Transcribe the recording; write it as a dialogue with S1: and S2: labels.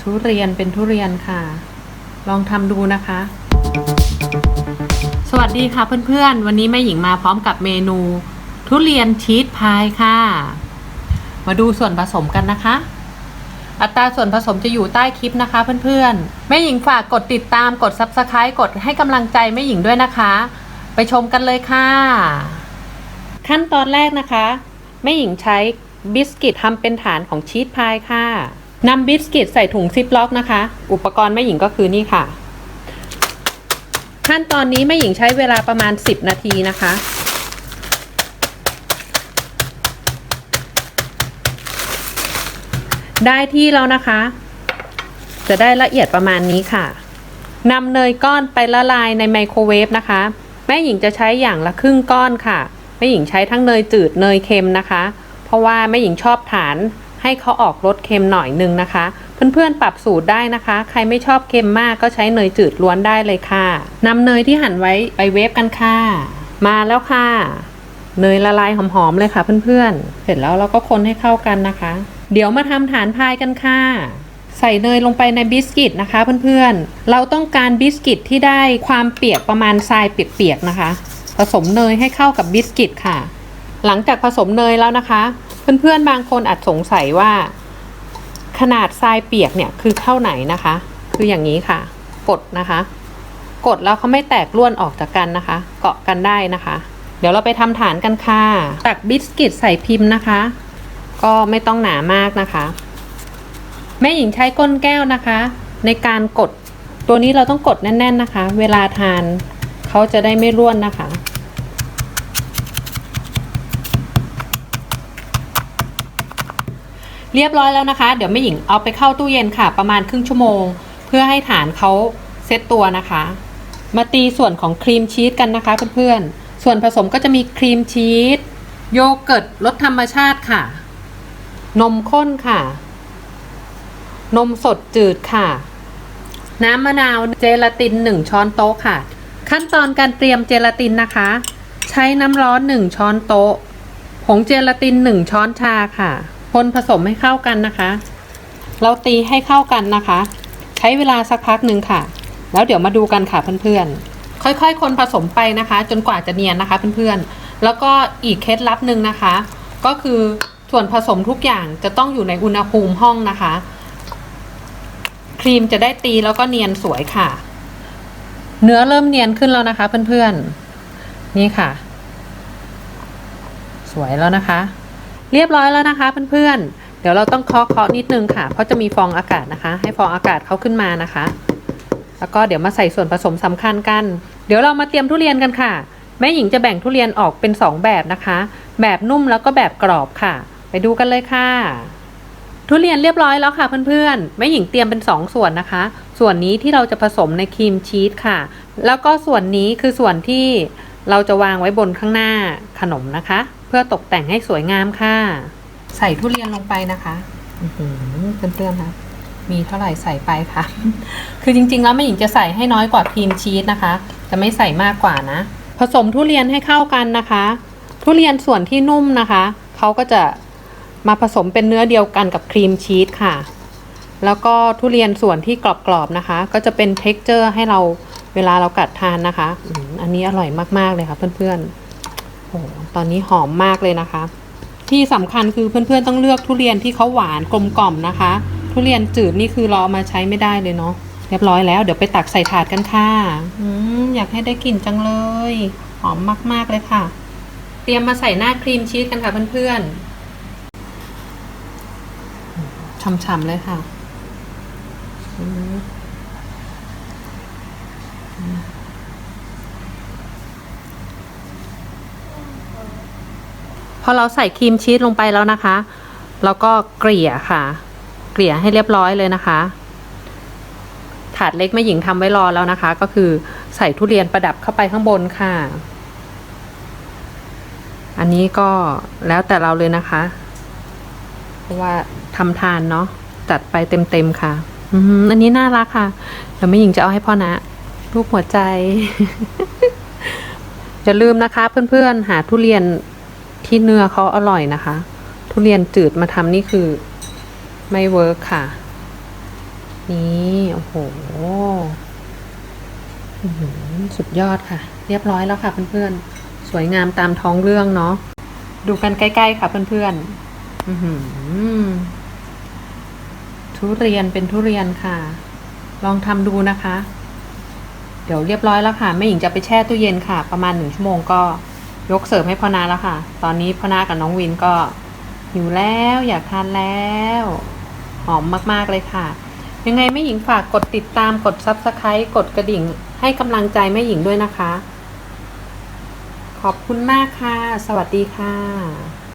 S1: ทุเรียนเป็นทุเรียนค่ะ ลองทำดูนะคะ สวัสดีค่ะเพื่อนๆ วันนี้แม่หญิงมาพร้อมกับเมนู ทุเรียนชีสพายค่ะ มาดูส่วนผสมกันนะคะ อัตราส่วนผสมจะอยู่ใต้คลิปนะคะเพื่อนๆ แม่หญิงฝากกดติดตามกด Subscribe กดให้กำลังใจแม่หญิงด้วยนะคะ ไปชมกันเลยค่ะ ขั้นตอนแรกนะคะแม่หญิงใช้ บิสกิตทำเป็นฐานของชีสพายค่ะนำบิสกิตใส่ถุงซิปล็อกนะคะ อุปกรณ์แม่หญิงก็คือนี่ค่ะ ขั้นตอนนี้แม่หญิงใช้เวลาประมาณ 10 นาทีนะคะได้ที่แล้วนะคะ จะได้ละเอียดประมาณนี้ค่ะนำเนยก้อนไปละลายในไมโครเวฟนะคะ แม่หญิงจะใช้อย่างละครึ่งก้อนค่ะ แม่หญิงใช้ทั้งเนยจืดเนยเค็มนะคะ ราะว่าแม่หญิงชอบฐานให้เขาออกรสเค็มหน่อยนึงนะคะ เพื่อนๆปรับสูตรได้นะคะ ใครไม่ชอบเค็มมากก็ใช้เนยจืดล้วนได้เลยค่ะนำเนยที่หั่นไว้ไปเวฟกันค่ะ มาแล้วค่ะ เนยละลายหอมๆเลยค่ะเพื่อนๆ เสร็จแล้วเราก็คนให้เข้ากันนะคะ เดี๋ยวมาทำฐานพายกันค่ะใส่เนยลงไปในบิสกิตนะคะเพื่อนๆ เราต้องการบิสกิตที่ได้ความเปียกประมาณทรายเปียกๆนะคะ ผสมเนยให้เข้ากับบิสกิตค่ะ หลังจากผสมเนยแล้วนะคะ เพื่อนๆบางคนอาจสงสัยว่า ขนาดทรายเปียกเนี่ยคือเท่าไหนนะคะ คืออย่างนี้ค่ะ กดนะคะ กดแล้วเขาไม่แตกร่วนออกจากกันนะคะ เกาะกันได้นะคะ เดี๋ยวเราไปทำฐานกันค่ะ ตักบิสกิตใส่พิมพ์นะคะ ก็ไม่ต้องหนามากนะคะ แม่หญิงใช้ก้นแก้วนะคะ ในการกดตัวนี้เราต้องกดแน่น ๆนะคะ เวลาทานเขาจะได้ไม่ร่วนนะคะ เรียบร้อยแล้วนะคะ เดี๋ยวแม่หญิงเอาไปเข้าตู้เย็นค่ะ ประมาณครึ่งชั่วโมง เพื่อให้ฐานเขาเซตตัวนะคะ มาตีส่วนของครีมชีสกันนะคะเพื่อนๆ ส่วนผสมก็จะมีครีมชีสโยเกิร์ตรสธรรมชาติค่ะ นมข้นค่ะ นมสดจืดค่ะ น้ำมะนาวเจลาติน 1 ช้อนโต๊ะค่ะ ขั้นตอนการเตรียมเจลาตินนะคะ ใช้น้ำร้อน 1 ช้อนโต๊ะ ผงเจลาติน 1 ช้อนชาค่ะ คนผสมให้เข้ากันนะคะ เราตีให้เข้ากันนะคะ ใช้เวลาสักพักหนึ่งค่ะ แล้วเดี๋ยวมาดูกันค่ะเพื่อนๆ ค่อยๆ คนผสมไปนะคะ จนกว่าจะเนียนนะคะเพื่อนๆ แล้วก็อีกเคล็ดลับหนึ่งนะคะ ก็คือส่วนผสมทุกอย่างจะต้องอยู่ในอุณหภูมิห้องนะคะ ครีมจะได้ตีแล้วก็เนียนสวยค่ะ เนื้อเริ่มเนียนขึ้นแล้วนะคะเพื่อนๆ นี่ค่ะ สวยแล้วนะคะ เรียบร้อยแล้วนะคะเพื่อนๆ เดี๋ยวเราต้องเคาะเคาะนิดนึงค่ะ เพราะจะมีฟองอากาศนะคะ ให้ฟองอากาศเขาขึ้นมานะคะ แล้วก็เดี๋ยวมาใส่ส่วนผสมสำคัญกัน เดี๋ยวเรามาเตรียมทุเรียนกันค่ะ แม่หญิงจะแบ่งทุเรียนออกเป็น 2 แบบนะคะ แบบนุ่มแล้วก็แบบกรอบค่ะ ไปดูกันเลยค่ะ ทุเรียนเรียบร้อยแล้วค่ะเพื่อนๆ แม่หญิงเตรียมเป็น 2 ส่วนนะคะ ส่วนนี้ที่เราจะผสมในครีมชีสค่ะ แล้วก็ส่วนนี้คือส่วนที่เราจะวางไว้บนข้างหน้าขนมนะคะ พื่อตกแต่งให้สวยงามค่ะ ใส่ทุเรียนลงไปนะคะเพื่อนๆนะมีเท่าไหร่ใส่ไปค่ะ คือจริงๆแล้วแม่หญิงจะใส่ให้น้อยกว่าครีมชีสนะคะ จะไม่ใส่มากกว่านะ ผสมทุเรียนให้เข้ากันนะคะ ทุเรียนส่วนที่นุ่มนะคะเขาก็จะมาผสมเป็นเนื้อเดียวกันกับครีมชีสค่ะ แล้วก็ทุเรียนส่วนที่กรอบๆนะคะ ก็จะเป็นเท็กเจอร์ให้เราเวลาเรากัดทานนะคะ อันนี้อร่อยมากๆเลยค่ะเพื่อนๆ โอ้ตอนนี้หอมมากเลยนะคะ ที่สำคัญคือเพื่อนๆต้องเลือกทุเรียนที่เขาหวานกลมกล่อมนะคะ ทุเรียนจืดนี่คือเราเอามาใช้ไม่ได้เลยเนาะเรียบร้อยแล้วเดี๋ยวไปตักใส่ถาดกันค่ะอืมอยากให้ได้กลิ่นจังเลย หอมมากๆเลยค่ะ เตรียมมาใส่หน้าครีมชีสกันค่ะเพื่อนๆช่ำๆเลยค่ะ พอเราใส่ครีมชีสลงไปแล้วนะคะแล้วก็เกลี่ยค่ะ เกลี่ยให้เรียบร้อยเลยนะคะ ถาดเล็กแม่หญิงทำไว้รอแล้วนะคะ ก็คือใส่ทุเรียนประดับเข้าไปข้างบนค่ะ อันนี้ก็แล้วแต่เราเลยนะคะเพราะว่าทำทานเนาะจัดไปเต็มๆค่ะอืมอันนี้น่ารักค่ะเดี๋ยวแม่หญิงจะเอาให้พ่อนะรูปหัวใจอย่าลืมนะคะเพื่อนๆหาทุเรียน ที่เนื้อเขาอร่อยนะคะ ทุเรียนจืดมาทำนี่คือไม่เวิร์กค่ะ นี่โอ้โหอื้อหือสุดยอดค่ะ เรียบร้อยแล้วค่ะเพื่อนๆ สวยงามตามท้องเรื่องเนาะดูกันใกล้ๆค่ะเพื่อนๆอือหือทุเรียนเป็นทุเรียนค่ะ ลองทำดูนะคะ เดี๋ยวเรียบร้อยแล้วค่ะแม่หญิงจะไปแช่ตู้เย็นค่ะ ประมาณหนึ่งชั่วโมงก็ ยกเสิร์ฟให้พ่อนาแล้วค่ะ ตอนนี้พ่อนากับน้องวินก็หิวแล้วอยากทานแล้ว หอมมากๆเลยค่ะ ยังไงแม่หญิงฝากกดติดตามกด Subscribe กดกระดิ่ง ให้กำลังใจแม่หญิงด้วยนะคะ ขอบคุณมากค่ะ สวัสดีค่ะ